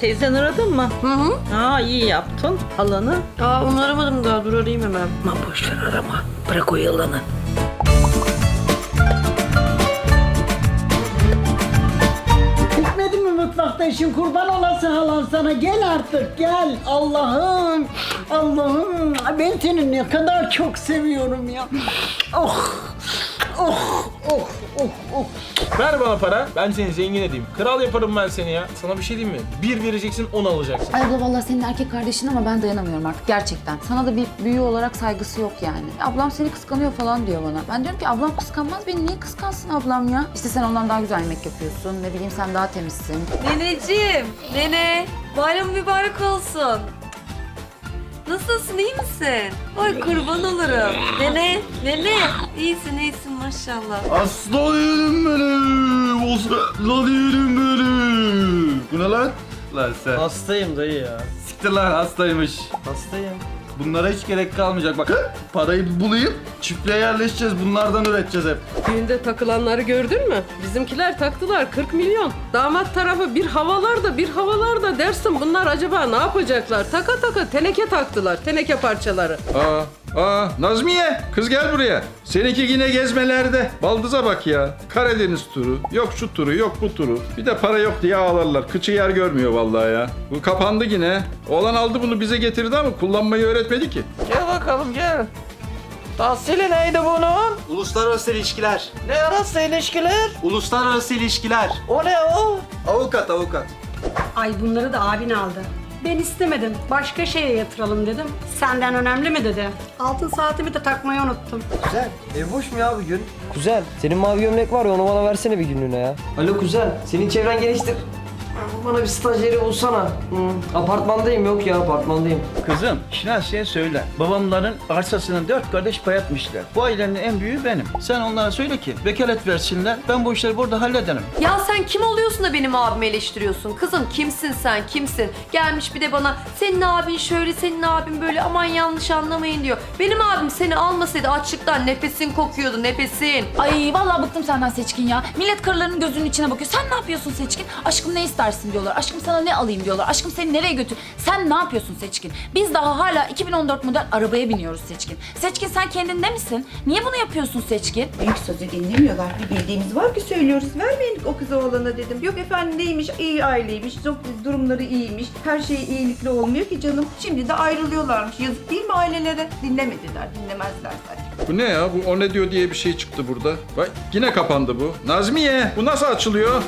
Teyzen aradın mı? Hı hı. Aa iyi yaptın. Halanı. Aa onu aramadım daha. Dur arayayım hemen. Ama boş ver arama. Bırak o yalanı. Bitmedi mi mutfakta işin kurban olası halan sana gel artık gel Allah'ım Allah'ım ben seni ne kadar çok seviyorum ya oh oh oh oh oh Ver bana para. Ben seni zengin edeyim. Kral yaparım ben seni ya. Sana bir şey diyeyim mi? Bir vereceksin, on alacaksın. Ay abla vallahi senin erkek kardeşin ama ben dayanamıyorum artık gerçekten. Sana da bir büyü olarak saygısı yok yani. Ablam seni kıskanıyor falan diyor bana. Ben diyorum ki ablam kıskanmaz beni niye kıskansın ablam ya? İşte sen ondan daha güzel yemek yapıyorsun. Ne bileyim sen daha temizsin. Neneciğim, nene. Bayram mübarek olsun. Nasılsın, iyi misin? Ay kurban olurum. Nene, nene. İyisin, iyisin maşallah. Aslan yerim benim. Aslan yerim benim. Bu ne lan? Lan sen. Hastayım dayı ya. Siktir lan hastaymış. Hastayım. Bunlara hiç gerek kalmayacak. Bak parayı bulayım. Çiftliğe yerleşeceğiz. Bunlardan üreteceğiz hep. Düğünde takılanları gördün mü? Bizimkiler taktılar 40 milyon. Damat tarafı bir havalarda bir havalarda dersin bunlar acaba ne yapacaklar? Taka taka teneke taktılar. Teneke parçaları. Aa, aa Nazmiye kız gel buraya. Seninki yine gezmelerde. Baldıza bak ya. Karadeniz turu. Yok şu turu yok bu turu. Bir de para yok diye ağlarlar. Kıçı yer görmüyor vallahi ya. Bu kapandı yine. Oğlan aldı bunu bize getirdi ama kullanmayı öğretmedi ki. Gel bakalım gel. Tahsili neydi bunun? Uluslararası ilişkiler. Ne arası ilişkiler? Uluslararası ilişkiler. O ne o? Avukat avukat. Ay bunları da abin aldı. Ben istemedim. Başka şeye yatıralım dedim. Senden önemli mi dedi. Altın saatimi de takmayı unuttum. Güzel. Ev boş mu ya bugün? Güzel. Senin mavi gömlek var ya onu bana versene bir günlüğüne ya. Alo güzel. Senin çevren geniştir. Bana bir stajyeri bulsana. Hı. Apartmandayım yok ya apartmandayım. Kızım, Şinasi'ye söyle. Babamların arsasını dört kardeş payatmışlar. Bu ailenin en büyüğü benim. Sen onlara söyle ki vekalet versinler. Ben bu işleri burada hallederim. Ya sen kim oluyorsun da benim abimi eleştiriyorsun? Kızım kimsin sen, kimsin? Gelmiş bir de bana senin abin şöyle, senin abin böyle aman yanlış anlamayın diyor. Benim abim seni almasaydı açlıktan nefesin kokuyordu, nefesin. Ay vallahi bıktım senden Seçkin ya. Millet karılarının gözünün içine bakıyor. Sen ne yapıyorsun Seçkin? Aşkım ne istersin diyorlar. Aşkım sana ne alayım diyorlar. Aşkım seni nereye götür? Sen ne yapıyorsun Seçkin? Biz daha hala 2014 model arabaya biniyoruz Seçkin. Seçkin sen kendinde misin? Niye bunu yapıyorsun Seçkin? Büyük sözü dinlemiyorlar. Bir bildiğimiz var ki söylüyoruz. Vermeyin o kızı oğlana dedim. Yok efendim neymiş, iyi aileymiş, çok durumları iyiymiş. Her şey iyilikle olmuyor ki canım. Şimdi de ayrılıyorlarmış. Yazık değil mi ailelere? Dinlemediler, dinlemezler zaten. Bu ne ya? Bu o ne diyor diye bir şey çıktı burada. Bak yine kapandı bu. Nazmiye bu nasıl açılıyor?